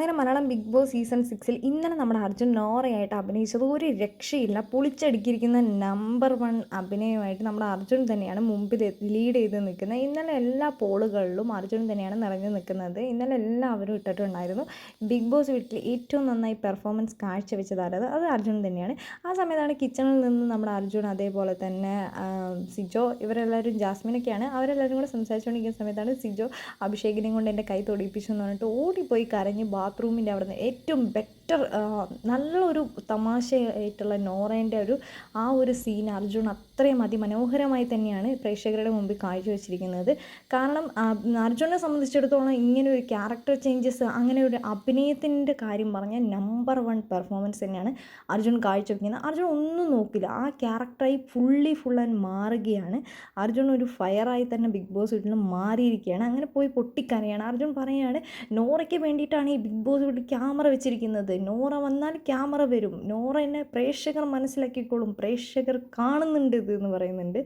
അങ്ങനെ Malayalam big boss season സിക്സിൽ ഇന്നലെ നമ്മുടെ അർജുൻ നോറയായിട്ട് അഭിനയിച്ചത് ഒരു രക്ഷയില്ല പൊളിച്ചടുക്കിയിരിക്കുന്ന നമ്പർ വൺ അഭിനയമായിട്ട് നമ്മുടെ അർജുൻ തന്നെയാണ് മുമ്പിൽ ലീഡ് ചെയ്ത് നിൽക്കുന്നത്. ഇന്നലെ എല്ലാ പോളുകളിലും അർജുൻ തന്നെയാണ് നിറഞ്ഞു നിൽക്കുന്നത്. ഇന്നലെ എല്ലാവരും ഇട്ടിട്ടുണ്ടായിരുന്നു. ബിഗ് ബോസ് വീട്ടിൽ ഏറ്റവും നന്നായി പെർഫോമൻസ് കാഴ്ചവെച്ചതാരത് അത് അർജുൻ തന്നെയാണ്. ആ സമയത്താണ് കിച്ചണിൽ നിന്ന് നമ്മുടെ അർജുൻ അതേപോലെ തന്നെ സിജോ ഇവരെല്ലാവരും ജാസ്മിനൊക്കെയാണ്. അവരെല്ലാവരും കൂടെ സംസാരിച്ചുകൊണ്ടിരിക്കുന്ന സമയത്താണ് സിജോ അഭിഷേകിനെയും കൊണ്ട് എന്റെ കൈ തൊടിപ്പിച്ചു എന്ന് പറഞ്ഞിട്ട് ഓടിപ്പോയി കരഞ്ഞ് ബാത്റൂമിന്റെ അവിടെ നിന്ന് ഏറ്റവും ബെറ്റർ നല്ലൊരു തമാശയായിട്ടുള്ള നോറേന്റെ ഒരു ആ ഒരു സീൻ അർജുൻ അത്രയും അതിമനോഹരമായി തന്നെയാണ് പ്രേക്ഷകരുടെ മുമ്പിൽ കാഴ്ചവെച്ചിരിക്കുന്നത്. കാരണം അർജുനെ സംബന്ധിച്ചിടത്തോളം ഇങ്ങനെ ഒരു ക്യാരക്ടർ ചേഞ്ചസ് അങ്ങനെ ഒരു അഭിനയത്തിന്റെ കാര്യം പറഞ്ഞാൽ നമ്പർ വൺ പെർഫോമൻസ് തന്നെയാണ് അർജുൻ കാഴ്ചവെക്കുന്നത്. അർജുൻ ഒന്നും നോക്കില്ല. ആ ക്യാരക്ടറായി ഫുള്ളി ഫുൾ ആൻഡ് മാറുകയാണ്. അർജുൻ ഒരു ഫയറായി തന്നെ ബിഗ് ബോസ് വീട്ടിൽ നിന്ന് മാറിയിരിക്കുകയാണ്. അങ്ങനെ പോയി പൊട്ടിക്കരയാണ്. അർജുൻ പറയുകയാണ് നോറയ്ക്ക് വേണ്ടിയിട്ടാണ് ഈ ബിഗ് ബോസ് വീട്ടിൽ ക്യാമറ വെച്ചിരിക്കുന്നത്. നോറ വന്നാൽ ക്യാമറ വരും. നോറ എന്നെ പ്രേക്ഷകർ മനസ്സിലാക്കിക്കോളും. പ്രേക്ഷകർ കാണുന്നുണ്ട് ഇത് എന്ന് പറയുന്നുണ്ട്.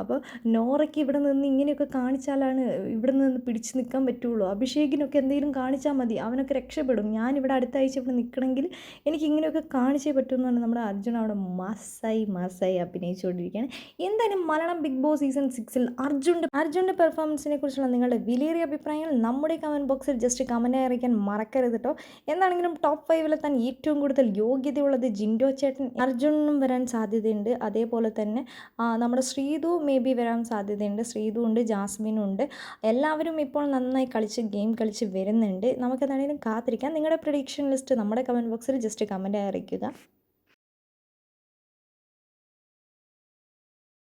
അപ്പോൾ നോറയ്ക്ക് ഇവിടെ നിന്ന് ഇങ്ങനെയൊക്കെ കാണിച്ചാലാണ് ഇവിടെ നിന്ന് പിടിച്ചു നിൽക്കാൻ പറ്റുള്ളൂ. അഭിഷേകിനൊക്കെ എന്തെങ്കിലും കാണിച്ചാൽ മതി. അവനൊക്കെ രക്ഷപ്പെടും. ഞാൻ ഇവിടെ അടുത്ത ആഴ്ച ഇവിടെ നിൽക്കണമെങ്കിൽ എനിക്ക് ഇങ്ങനെയൊക്കെ കാണിച്ചേ പറ്റുമെന്നാണ് നമ്മുടെ അർജുൻ അവിടെ മാസായി മാസായി അഭിനയിച്ചുകൊണ്ടിരിക്കുകയാണ്. എന്തായാലും മലയാളം ബിഗ് ബോസ് സീസൺ സിക്സിൽ അർജുന്റെ അർജുന്റെ പെർഫോമൻസിനെ കുറിച്ചുള്ള നിങ്ങളുടെ വിലയേറിയ അഭിപ്രായങ്ങൾ നമ്മുടെ കമന്റ് ബോക്സിൽ ജസ്റ്റ് കമന്റായി അറിയിക്കാൻ മറക്കരുത് കേട്ടോ എന്താണെങ്കിലും ടോപ്പ് ഫൈവിലെത്താൻ ഏറ്റവും കൂടുതൽ യോഗ്യതയുള്ളത് ജിൻഡോ ചേട്ടൻ അർജുനും വരാൻ സാധ്യതയുണ്ട്. അതേപോലെ തന്നെ നമ്മുടെ ശ്രീതു മേ ബി വരാൻ സാധ്യതയുണ്ട്. ശ്രീതു ഉണ്ട് ജാസ്മിനും ഉണ്ട്. എല്ലാവരും ഇപ്പോൾ നന്നായി കളിച്ച് ഗെയിം കളിച്ച് വരുന്നുണ്ട്. നമുക്കെന്താണെങ്കിലും കാത്തിരിക്കാം. നിങ്ങളുടെ പ്രഡിക്ഷൻ ലിസ്റ്റ് നമ്മുടെ കമന്റ് ബോക്സിൽ ജസ്റ്റ് കമന്റ് അറിയിക്കുക.